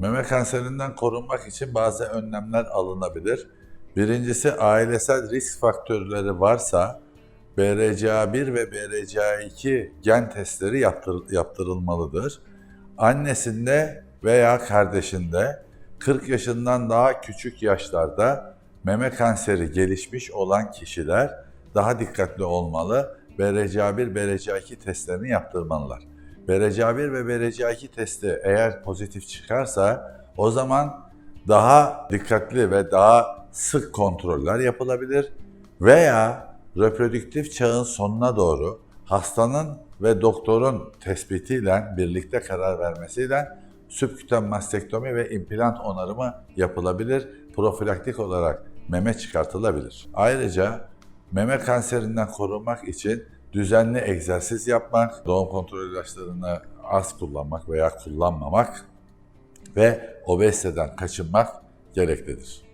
Meme kanserinden korunmak için bazı önlemler alınabilir. Birincisi ailesel risk faktörleri varsa BRCA1 ve BRCA2 gen testleri yaptır- yaptırılmalıdır. Annesinde veya kardeşinde 40 yaşından daha küçük yaşlarda meme kanseri gelişmiş olan kişiler daha dikkatli olmalı. BRCA1, BRCA2 testlerini yaptırmalılar. BRCA1 ve BRCA2 testi eğer pozitif çıkarsa o zaman daha dikkatli ve daha sık kontroller yapılabilir veya reprodüktif çağın sonuna doğru hastanın ve doktorun tespitiyle birlikte karar vermesiyle sübküten mastektomi ve implant onarımı yapılabilir. Profilaktik olarak meme çıkartılabilir. Ayrıca meme kanserinden korunmak için düzenli egzersiz yapmak, doğum kontrol ilaçlarını az kullanmak veya kullanmamak ve obeziteden kaçınmak gereklidir.